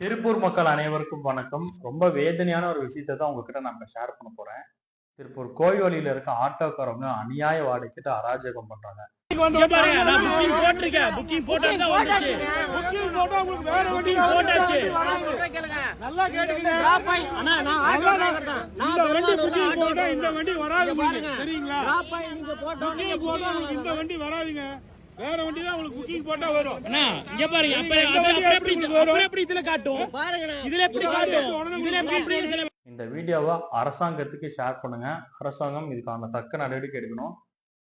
திருப்பூர் மக்கள் அனைவருக்கும் வணக்கம். ரொம்ப வேதனையான ஒரு விஷயத்தை தான் உங்ககிட்ட நான் ஷேர் பண்ண போறேன். திருப்பூர் கோய்வழியில இருக்க ஆட்டோக்காரவங்க அநியாய வாடகைக்கிட்ட அராஜகம் பண்றாங்க. இந்த வண்டி வராதுங்க. வேற வண்டி தான் உங்களுக்கு புக்கிங் போட்டா வரும். அண்ணா, இங்க பாருங்க, அப்ப- இந்த அப்ப- வண்டி அப்புறம் எப்படி எப்படி உங்களுக்கு வரும்? அப்புறம் எப்படி இதுல காட்டும்? இதுல எப்படி காட்டும் இதுல எப்படி application இந்த வீடியோவை அரசாங்கத்துக்கு ஷேர் பண்ணுங்க. அரசாங்கம் இதுக்கான தக்க நடவடிக்கை எடுக்கணும்.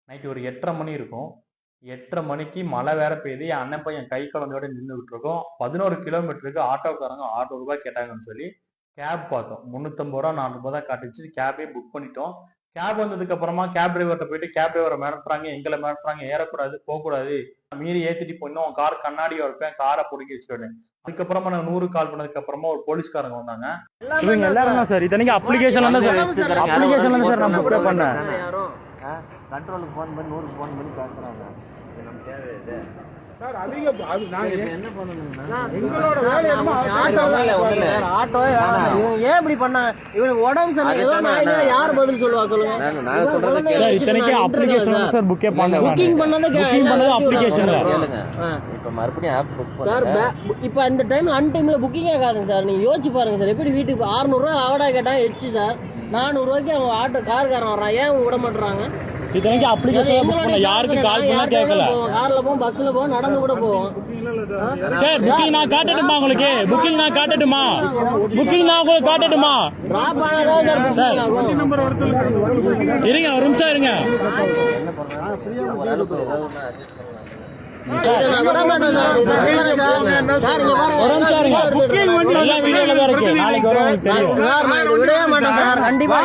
நைட்டு ஒரு எட்டரை மணி இருக்கும். எட்டரை மணிக்கு மழை வேற பெய்யுது. என் அண்ணன் பையன் கை குழந்தையோட நின்றுகிட்டு இருக்கோம். பதினோரு கிலோமீட்டருக்கு ஆட்டோக்காரங்க ஆட்டோ ரூபாய் கேட்டாங்கன்னு சொல்லி கேப் பார்த்தோம். முந்நூற்றம்பது ரூபா நானூறுபா தான் காட்டுச்சு. கேபே புக் பண்ணிட்டோம். கேப் வந்ததுக்கு அப்புறமா கேப் டிரைவர்கிட்ட போயிட்டு கேப் டிரைவரை மிரட்டுறாங்க. எங்களை மிரட்டுறாங்க. ஏறக்கூடாது போகக்கூடாது. மீறி ஏத்திட்டு போயிடணும் கார் கண்ணாடி வைப்பேன் காரை பிடிக்க வச்சுட்டேன். அதுக்கப்புறமா நான் நூறு கால் பண்ணதுக்கு அப்புறமா ஒரு போலீஸ்காரங்க வந்தாங்க. இவங்க எல்லாரும் தான் சார். இத்தனைக்கு அப்ளிகேஷன்ல தான் சார். அப்ளிகேஷன்ல தான் சார் நம்ம பே பண்ணேன். கண்ட்ரோலுக்கு ஃபோன் பண்ணி நூறுக்கு ஃபோன் பண்ணி பேசுறாங்க. இப்ப மறுபடியும் ஆப் புக் சார் பண்ணுங்க பே- இப்ப அந்த டைம்ல அன் டைம்ல புக்கிங் ஆகாதுங்க சார். நீங்க யோசிச்சு பாருங்க சார். எப்படி வீட்டுக்கு 600 ரூபாய் ஆவடா கேட்டா எச்சு சார். நானூறு ரூபாய்க்கு அவங்க ஆட்டோ கார்காரன் வர்றான். ஏன் விட மாட்டாங்க இத்தனைக்கு அப்ளிகேஷன் புக் பண்ண யாருக்கும் கால் பண்ண கேட்கல. கார்ல போவோம் பஸ்ல போவோம் நடந்து கூட போவோம். சார் புக்கிங் நான் காட்டட்டுமா உங்களுக்கு? புக்கிங் நான் காட்டட்டுமா? புக்கிங் நான் உங்களுக்கு காட்டட்டுமா? டிராப் ஆனதா சார் இருங்க ஒரு நிமிஷம் இருங்க. நாளைக்கு வரும் தெரியும். கண்டிப்பா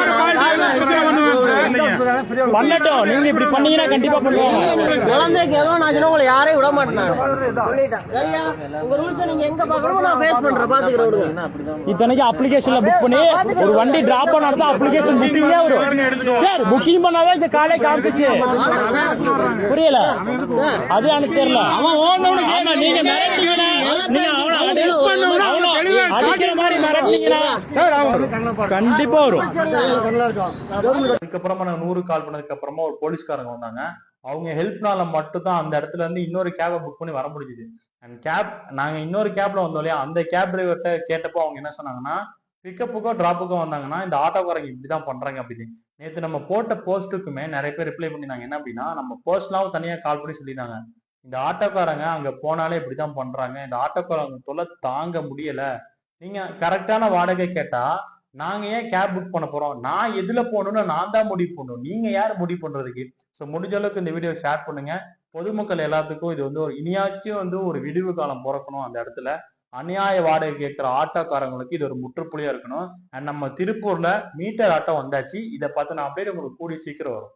பண்ணட்டும் நீங்க இப்படி பண்ணீங்கன்னா கண்டிப்பா பண்ணுவாங்க குழந்தைக்கு எதுவும் நான் உங்களை யாரையும் விட மாட்டேன் உங்க ரூல்ஸை நீங்க எங்க பாக்கணுமோ நான் ஃபேஸ் பண்றேன். பாத்துக்கிறேன் விடுங்க என்ன அப்படிதான் இத்தனைக்கு அப்ளிகேஷன்ல புக் பண்ணி ஒரு வண்டி டிராப் பண்ணாதான் அப்ளிகேஷன் புக்கிங்கே வரும். சார் புக்கிங் பண்ணாதான் இந்த காலை காமிச்சு புரியல? அது எனக்கு தெரியல. ஆமா நீங்க நீங்க அவன அவன அடிக்கிற மாதிரி மிரட்டினீங்கன்னா கண்டிப்பா வரும். அதுக்கப்புறமா நான் நூறு கால் பண்ணதுக்கு அப்புறமா ஒரு போலீஸ்காரங்க வந்தாங்க. அவங்க ஹெல்ப்னால மட்டும் தான் அந்த இடத்துல இருந்து இன்னொரு கேபை புக் பண்ணி வர முடிஞ்சுது. அண்ட் கேப் நாங்க இன்னொரு கேப்ல வந்தோம் இல்லையா? அந்த கேப் டிரைவர்கிட்ட கேட்டப்போ அவங்க என்ன சொன்னாங்கன்னா பிக்கப்புக்கோ டிராப்புக்கோ வந்தாங்கன்னா இந்த ஆட்டோக்காரங்க இப்படிதான் பண்றாங்க அப்படின்னு. நேற்று நம்ம போட்ட போஸ்ட்டுக்குமே நிறைய பேர் ரிப்ளை பண்ணிருந்தாங்க என்ன அப்படின்னா நம்ம போஸ்ட்லாம் தனியா கால் பண்ணி சொல்லியிருந்தாங்க இந்த ஆட்டோக்காரங்க அங்க போனாலே இப்படிதான் பண்றாங்க. இந்த ஆட்டோக்காரங்க தொல்லை தாங்க முடியல. நீங்க கரெக்டான வாடகை கேட்டா நாங்க ஏன் கேப் புக் பண்ண போறோம்? நான் எதுல போகணும்னு நான் தான் முடிவு பண்ணணும். நீங்க யார் முடிவு பண்றதுக்கு? ஸோ முடிஞ்ச அளவுக்கு இந்த வீடியோ ஷேர் பண்ணுங்க. பொதுமக்கள் எல்லாத்துக்கும் இது வந்து ஒரு இனியாச்சும் வந்து ஒரு விடிவு காலம் பிறக்கணும் அந்த இடத்துல. அநியாய வாடகை கேட்கிற ஆட்டோக்காரங்களுக்கு இது ஒரு முற்றுப்புள்ளியா இருக்கணும். அண்ட் நம்ம திருப்பூர்ல மீட்டர் ஆட்டோ வந்தாச்சு. இதை பார்த்து நான் அப்படியே உங்களுக்கு கூடி சீக்கிரம் வரும்.